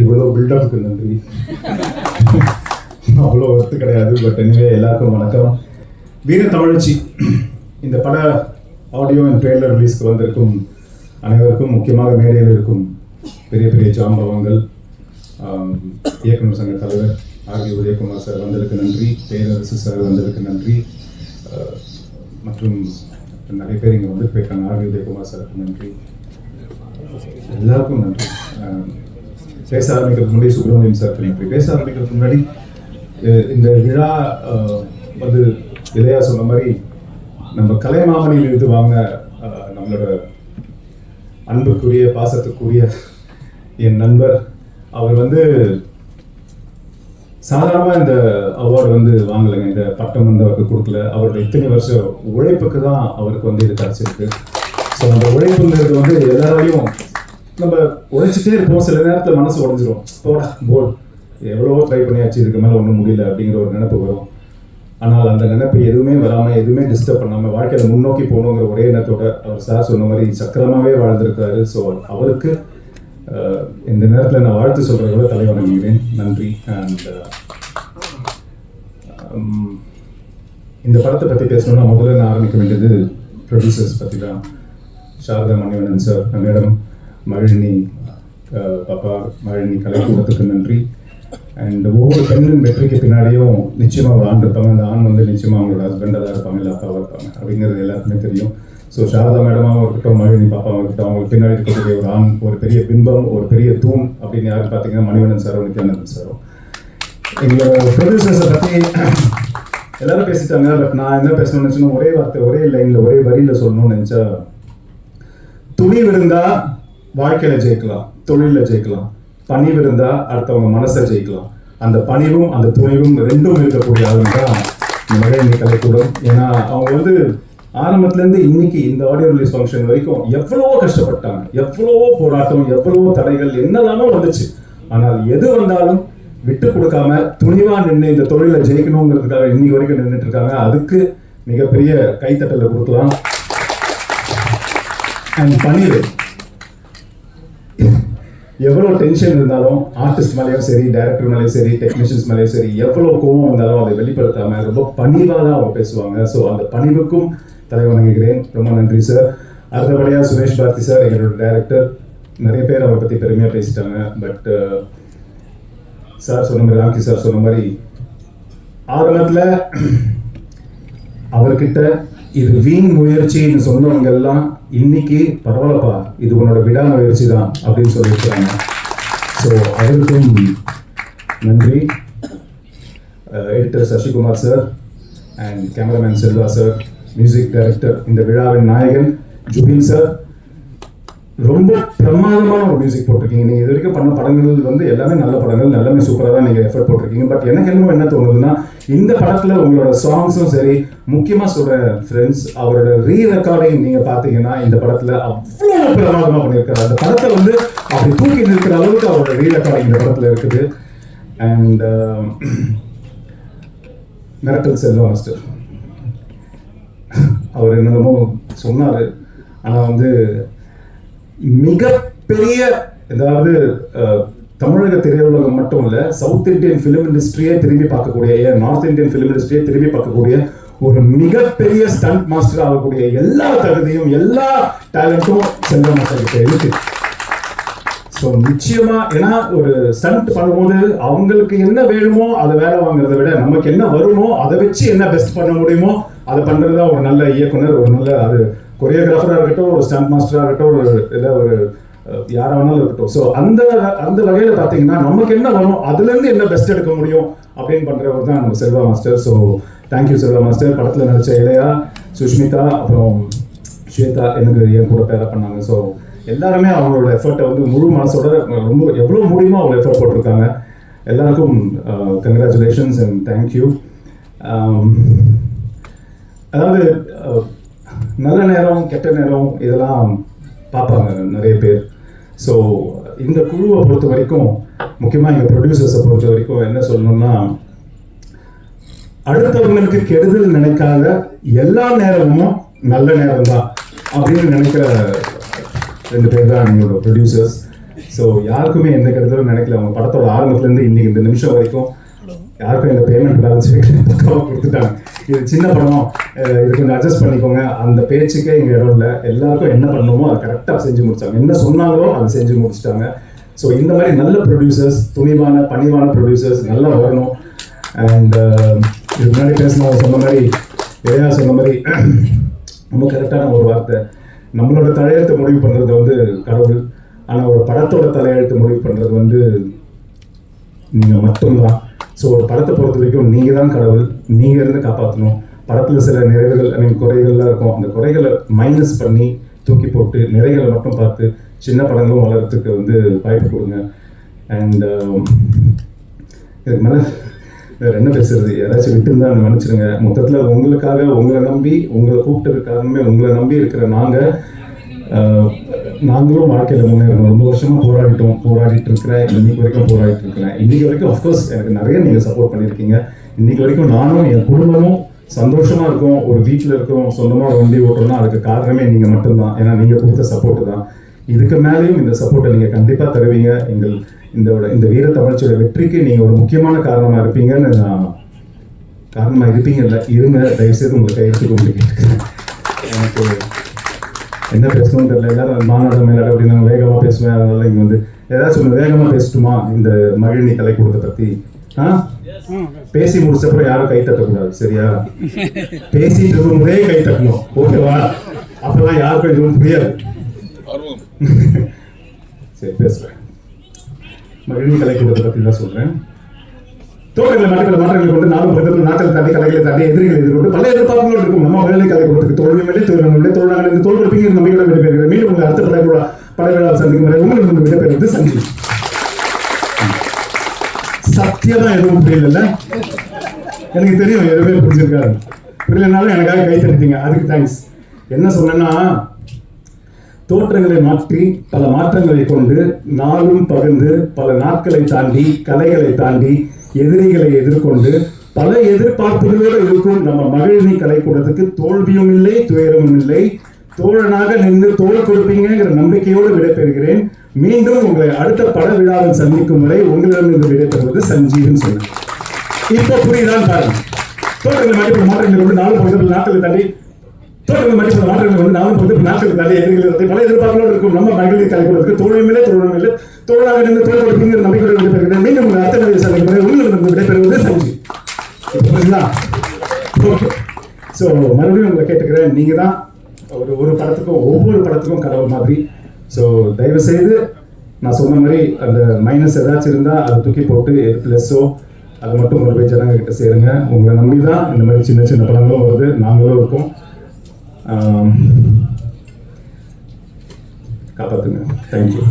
இவ்வளோ பில்டப்புக்கு நன்றி. அவ்வளோ ஒர்த்து கிடையாது பட் எனவே எல்லாருக்கும் வணக்கம். வீர தமிழச்சி இந்த பட ஆடியோ அண்ட் ட்ரெய்லர் ரிலீஸ்க்கு வந்திருக்கும் அனைவருக்கும் முக்கியமாக மேடையில் இருக்கும் பெரிய பெரிய ஜாம்பவங்கள் இயக்குனர் சங்க தலைவர் ஆர்வி உதயகுமார் சார் வந்ததுக்கு நன்றி பேரரசு சார் வந்ததுக்கு நன்றி. மற்றும் நிறைய பேர் இங்கே வந்து போயிருக்காங்க. ஆர்வி உதயகுமார் சாருக்கு நன்றி. எல்லாருக்கும் நன்றி. பேச ஆரம்பிக்கிறதுக்கு முன்னாடி சுப்பிரமணியம் சார் நன்றி பேச ஆரம்பிக்கிறதுக்கு முன்னாடி இந்த விழா வந்து இளையா சொன்ன மாதிரி நம்ம கலைமாமணியில் இருந்து வாங்க நம்மளோட அன்புக்குரிய பாசத்துக்குரிய என் நண்பர். அவர் வந்து சாதாரணமாக இந்த அவார்டு வந்து வாங்கலைங்க. இந்த பட்டம் வந்து அவருக்கு கொடுக்கல. அவரோட இத்தனை வருஷம் உழைப்புக்கு தான் அவருக்கு வந்து இது கிடச்சிருக்கு. ஸோ அந்த உழைப்புங்கிறது வந்து எல்லாராலையும் நம்ம உழைச்சிட்டே இருப்போம். சில நேரத்தில் மனசு உடஞ்சிரும். போடா போல் எவ்வளவோ ட்ரை பண்ணியாச்சு இதுக்கு மேலே ஒன்றும் முடியல அப்படிங்கிற ஒரு நினைப்பு வரும். ஆனால் அந்த நினைப்பு எதுவுமே வராமல் எதுவுமே டிஸ்டர்ப் பண்ணாமல் வாழ்க்கையில் முன்னோக்கி போகணுங்கிற ஒரே எண்ணத்தோட அவர் சார் சொன்ன மாதிரி சக்கரமாகவே வாழ்ந்திருக்காரு. ஸோ அவருக்கு இந்த நேரத்தில் நான் வாழ்த்து சொல்கிறத விட தலை வணங்குகிறேன். நன்றி. அண்ட் இந்த படத்தை பற்றி பேசணும்னா முதல்ல நான் ஆரம்பிக்க வேண்டியது ப்ரொடியூசர்ஸ் பற்றி தான் சாரதா மணிவண்ணன் சார் மேடம் மழினி பாப்பா மழினி கலைக்கூடத்துக்கு நன்றி. அண்ட் ஒவ்வொரு பெண்ணின் வெற்றிக்கு பின்னாடியும் நிச்சயமாக ஒரு ஆண் இருப்பாங்க. அந்த ஆண் வந்து நிச்சயமாக அவங்களோட ஹஸ்பண்டாக தான் இருப்பாங்க இல்லை அப்பாவாக இருப்பாங்க. அப்படிங்கிறது எல்லாருக்குமே தெரியும். ஸோ சாரதா மேடமாகவும் இருக்கட்டும் மழினி பாப்பாவும் இருக்கட்டும் அவங்களுக்கு பின்னாடி இருக்கக்கூடிய ஒரு ஆண் ஒரு பெரிய பிம்பம் ஒரு பெரிய தூண் அப்படின்னு யாரும் பார்த்தீங்கன்னா மணிவண்ணன் சாரும் நித்யானந்தன் சாரும். எங்களோட ப்ரொடியூசர்ஸை பற்றி எல்லாரும் பேசிட்டாங்க பட் நான் என்ன பேசணும்னு நினச்சுன்னா ஒரே வார்த்தை ஒரே லைனில் ஒரே வரியில் சொல்லணும்னு நினச்சா துணி விழுந்தா வாழ்க்கையில ஜெயிக்கலாம் தொழிலில் ஜெயிக்கலாம் பணிவு இருந்தா அடுத்தவங்க மனசை ஜெயிக்கலாம். அந்த பணிவும் அந்த துணிவும் ரெண்டும் இருக்கக்கூடிய ஆளுங்க தான் மகளிர் கலைக்கூடம். ஏன்னா அவங்க வந்து ஆரம்பத்துல இருந்து இன்னைக்கு இந்த ஆடியோ ரிலீஸ் ஃபங்க்ஷன் வரைக்கும் எவ்வளவோ கஷ்டப்பட்டாங்க. எவ்வளவோ போராட்டம் எவ்வளவோ தடைகள் என்னெல்லாமோ வந்துச்சு. ஆனால் எது வந்தாலும் விட்டு கொடுக்காம துணிவா நின்று இந்த தொழிலை ஜெயிக்கணுங்கிறதுக்காக இன்னைக்கு வரைக்கும் நின்றுட்டு இருக்காங்க. அதுக்கு மிகப்பெரிய கைத்தட்டலை கொடுக்கலாம். அண்ட் பணிவு. எவ்வளோ டென்ஷன் இருந்தாலும் ஆர்டிஸ்ட் மேலேயும் சரி டேரக்டர் மேலேயும் சரி டெக்னீஷியன்ஸ் மேலேயும் சரி எவ்வளோ கோவம் வந்தாலும் அதை வெளிப்படுத்தாமல் ரொம்ப பணிவாக தான் அவங்க பேசுவாங்க. ஸோ அந்த பணிவுக்கும் தலை வணங்குகிறேன். ரொம்ப நன்றி சார் அடுத்தபடியாக சுரேஷ் பாரதி சார் எங்களோட டேரக்டர் நிறைய பேர் அவரை பற்றி பெருமையாக பேசிட்டாங்க. பட் சார் uh, சொன்ன மாதிரி ராம்கி சார் சொன்ன மாதிரி ஆரம்பத்தில் அவர்கிட்ட இது வீண் முயற்சின்னு சொன்னவங்க எல்லாம் இன்னைக்கு பரவாயில்லப்பா இது உன்னோட விடாமுயற்சி தான் அப்படின்னு சொல்லியிருக்கிறாங்க. ஸோ அவருக்கும் நன்றி. Editor Sasikumar sir and cameraman Selva sir music director இந்த விழாவின் நாயகன் ஜுபின் சார் ரொம்ப பிரமாதமான ஒரு மியூசிக் போட்டிருக்கீங்க. நீங்கள் இது வரைக்கும் பண்ண படங்கள் வந்து எல்லாமே நல்ல படங்கள் எல்லாமே சூப்பராக தான் நீங்கள் எஃபர்ட் போட்டிருக்கீங்க. பட் எனக்கு என்னமோ என்ன தோணுதுன்னா இந்த படத்தில் உங்களோட சாங்ஸும் சரி முக்கியமாக சொல்கிறேன் ஃப்ரெண்ட்ஸ் அவரோட ரீ ரெக்கார்டிங் நீங்கள் பார்த்தீங்கன்னா இந்த படத்தில் அவ்வளோ பிரமாதமாக பண்ணியிருக்காரு. அந்த படத்தை வந்து அப்படி தூக்கி நிற்கிற அளவுக்கு அவரோட ரீ ரெக்கார்டிங் இந்த படத்தில் இருக்குது. அண்ட் um, மிரட்டல் செல்வா மாஸ்டர் அவர் என்னென்னமோ சொன்னார். ஆனால் வந்து மிகப்பெரிய அதாவது தமிழக திரையுலகம் மட்டும் இல்லை சவுத் இந்தியன் ஃபிலிம் இண்டஸ்ட்ரியே திரும்பி பார்க்கக்கூடிய நார்த் இந்தியன் ஃபிலிம் இண்டஸ்ட்ரியே திரும்பி பார்க்கக்கூடிய ஒரு மிகப்பெரிய ஸ்டண்ட் மாஸ்டர் ஆகக்கூடிய எல்லா தகுதியும் எல்லா டேலண்ட்டும் செல்ல மாஸ்டர்கிட்ட இருக்கு. ஸோ நிச்சயமா ஏன்னா ஒரு ஸ்டண்ட் பண்ணும்போது அவங்களுக்கு என்ன வேணுமோ அதை வேலை வாங்குறதை விட நமக்கு என்ன வருமோ அதை வச்சு என்ன பெஸ்ட் பண்ண முடியுமோ அதை பண்றதுதான் ஒரு நல்ல இயக்குனர் ஒரு நல்ல அது கொரியோகிராஃபராக இருக்கட்டும் ஒரு ஸ்டாம்ப் மாஸ்டராக இருக்கட்டும் ஒரு இல்லை ஒரு யாராக வேணாலும் இருக்கட்டும். ஸோ அந்த அந்த வகையில் பார்த்தீங்கன்னா நமக்கு என்ன வரும் அதுலேருந்து என்ன பெஸ்ட் எடுக்க முடியும் அப்படின்னு பண்ணுறவர் தான் நம்ம Selva master so thank you Selva master படத்தில் நடிச்ச இளையா சுஷ்மிதா அப்புறம் ஸ்வேதா எனக்கு என் கூட பேர பண்ணாங்க. ஸோ எல்லாருமே அவங்களோட எஃபர்ட்டை வந்து முழு மனசோட ரொம்ப எவ்வளோ முடியுமோ அவங்க எஃபர்ட் போட்டிருக்காங்க. எல்லாருக்கும் கங்க்ராச்சுலேஷன்ஸ் அண்ட் தேங்க்யூ அதாவது நல்ல நேரம் கெட்ட நேரம் இதெல்லாம் பார்ப்பாங்க நிறைய பேர். ஸோ இந்த குழுவை பொறுத்த வரைக்கும் முக்கியமாக எங்கள் ப்ரொடியூசர்ஸை பொறுத்த வரைக்கும் என்ன சொல்லணும்னா அடுத்தவங்களுக்கு கெடுதல் நினைக்காத எல்லா நேரமும் நல்ல நேரம் தான் அப்படின்னு நினைக்கிற ரெண்டு பேர் தான் எங்களோட ப்ரொடியூசர்ஸ் ஸோ யாருக்குமே எந்த கெடுதலும் நினைக்கல. அவங்க படத்தோட ஆரம்பத்துலேருந்து இன்னைக்கு இந்த நிமிஷம் வரைக்கும் யாருக்கும் இந்த பேமெண்ட் பேலன்ஸ் கொடுத்துட்டாங்க. இது சின்ன படம் இது கொஞ்சம் அட்ஜஸ்ட் பண்ணிக்கோங்க. அந்த பேச்சுக்கே இங்கே இடம் இல்லை. எல்லாருக்கும் என்ன பண்ணணுமோ அதை கரெக்டாக செஞ்சு முடிச்சாங்க. என்ன சொன்னாங்களோ அதை செஞ்சு முடிச்சிட்டாங்க. ஸோ இந்த மாதிரி நல்ல ப்ரொடியூசர்ஸ் துணிவான பணிவான ப்ரொடியூசர்ஸ் நல்லா வரணும். அண்ட் இது முன்னாடி பேசினவங்க சொன்ன மாதிரி இளையா சொன்ன மாதிரி ரொம்ப கரெக்டான ஒரு வார்த்தை. நம்மளோட தலையெழுத்தை முடிவு பண்ணுறது வந்து கடவுள். ஆனால் ஒரு படத்தோட தலையெழுத்து முடிவு பண்ணுறது வந்து நீங்கள் மட்டும்தான். ஸோ ஒரு படத்தை பொறுத்த வரைக்கும் நீங்கள் தான் கடவுள் நீங்கள் இருந்து காப்பாற்றணும் படத்தில் சில நிறைவுகள் ஐ மீன் குறைகள்லாம் இருக்கும். அந்த குறைகளை மைனஸ் பண்ணி தூக்கி போட்டு நிறைகளை மட்டும் பார்த்து சின்ன படங்களும் வளர்கிறதுக்கு வந்து வாய்ப்பு கொடுங்க. அண்ட் um, இதுக்கு மேலே வேறு என்ன பேசுறது? யாராச்சும் விட்டுருந்தா நினச்சிருங்க மொத்தத்தில் உங்களுக்காக உங்களை நம்பி உங்களை கூப்பிட்டு காரணமே உங்களை நம்பி இருக்கிற நாங்கள் uh, நாங்களும் வாழ்க்கையில் முன்னேறணும் ரொம்ப வருஷமாக போராடிட்டோம். போராடிட்டு இருக்கிறேன் இன்னைக்கு வரைக்கும் போராடிட்டு இருக்கிறேன் இன்னைக்கு வரைக்கும் அஃப்கோர்ஸ் எனக்கு நிறைய நீங்கள் சப்போர்ட் பண்ணியிருக்கீங்க. இன்னைக்கு வரைக்கும் நானும் என் குடும்பமும் சந்தோஷமா இருக்கும். ஒரு வீட்டில் இருக்கும் சொந்தமாக வண்டி ஓட்டுறோம்னா அதுக்கு காரணமே நீங்கள் மட்டும்தான். ஏன்னா நீங்கள் கொடுத்த சப்போர்ட் தான். இதுக்கு மேலேயும் இந்த சப்போர்ட்டை நீங்கள் கண்டிப்பாக தருவீங்க. எங்கள் இந்த இந்த வீர தமிழ்ச்சியோட வெற்றிக்கு நீங்கள் ஒரு முக்கியமான காரணமாக இருப்பீங்கன்னு நான் காரணமாக இருப்பீங்க இல்லை இருங்க தயவுசெய்து உங்களை கையெழுத்து கொண்டு கேட்டுக்கிறேன். எனக்கு என்ன பேசணும்னு தெரியல எல்லாரும் மாநாடு மேலாடு அப்படின்னு நான் வேகமாக பேசுவேன். அதனால இங்கே வந்து ஏதாச்சும் ஒன்று வேகமாக பேசட்டுமா? இந்த மகிழினி கலைக்கூடத்தை பற்றி ஆ? பேசி முடிச்சப்பறம் யாரும் கை தட்டக்கூடாது. சரியா? பேசிட்டு இருக்கும் போதே கை தட்டணும். ஓகேவா? அப்பெல்லாம் யாருக்கும் எதுவும் புரியாது. சரி பேசுறேன். மகிழினி கலைக்கூடத்தை பற்றி தான் சொல்றேன். தோட்டங்களை நாட்டுகளை மாற்றங்களை கொண்டு நாளும் பிரதமர் நாட்டில் தாண்டி கலைகளை தாண்டி எதிரிகளை எதிர்கொண்டு பல எதிர்பார்ப்புகள் இருக்கும். நம்ம வேலை கலை கொடுத்து தோல்வி மேலே தோழர்கள் மேலே இந்த தோல் கொடுப்பீங்க நம்பிக்கை விடைபெறுகிறது மீண்டும் உங்களை அடுத்த படைவிழா படைவிழா சந்திக்கும் வரை உங்களுக்கு விடைபெறுவது சந்தி சத்தியமா எதுவும் புரியல எனக்கு தெரியும் எதுவுமே புரிஞ்சிருக்காரு புரியலனாலும் எனக்காக கை தடுத்தீங்க அதுக்கு தேங்க்ஸ் என்ன சொன்னேன்னா தோற்றங்களை மாற்றி பல மாற்றங்களை கொண்டு நாளும் பகிர்ந்து பல நாட்களை தாண்டி கலைகளை தாண்டி எதிரிகளை எதிர்கொண்டு பல எதிர்பார்ப்புகளோடு இருக்கும் நம்ம மகிழ்ச்சி கலைக்கூடத்துக்கு தோல்வியும் இல்லை துயரமும் இல்லை. தோழனாக நின்று தோழ கொடுப்பீங்கிற நம்பிக்கையோடு விடைபெறுகிறேன். மீண்டும் உங்களை அடுத்த பட விழாவில் சந்திக்கும் வரை உங்களிடமிருந்து விடைபெறுவது சஞ்சீவன் சொன்னேன் இப்போ புரியுதான் பாருங்க. தோட்டங்கள் மடிப்பு மாற்றங்கள் கொண்டு நாலு பகுதியில் நாட்கள் தள்ளி தோட்டங்கள் மடிப்பு மாற்றங்கள் கொண்டு நாலு பகுதியில் நாட்களை தள்ளி எதிர்களை பல எதிர்பார்ப்புகளோடு இருக்கும். நம்ம மகளிர் கலைக்கூடத்துக்கு தோழமில்லை தோழமில்லை இல்லை. தோழனாக நின்று தோல் கொடுப்பீங்கிற நம்பிக்கையோடு விடைபெறுகிறேன். மீண்டும் உங்களை அடுத்த சந்திக்கும் வரை உங்களிடமிருந்து விடைபெறுவது சஞ்சீவ் சரிங்களா ஓகே ஸோ மறுபடியும் உங்களை கேட்டுக்கிறேன். நீங்கள் தான் ஒரு ஒரு படத்துக்கும் ஒவ்வொரு படத்துக்கும் கடவுள் மாதிரி. ஸோ தயவு செய்து நான் சொன்ன மாதிரி அந்த மைனஸ் ஏதாச்சும் இருந்தால் அதை தூக்கி போட்டு எது ப்ளஸ்ஸோ அது மட்டும் ஒரு போய் ஜனங்க கிட்ட சேருங்க. உங்களை நம்பி தான் இந்த மாதிரி சின்ன சின்ன படங்களும் வருது. நாங்களும் இருக்கோம். காப்பாற்றுங்க தேங்க்யூ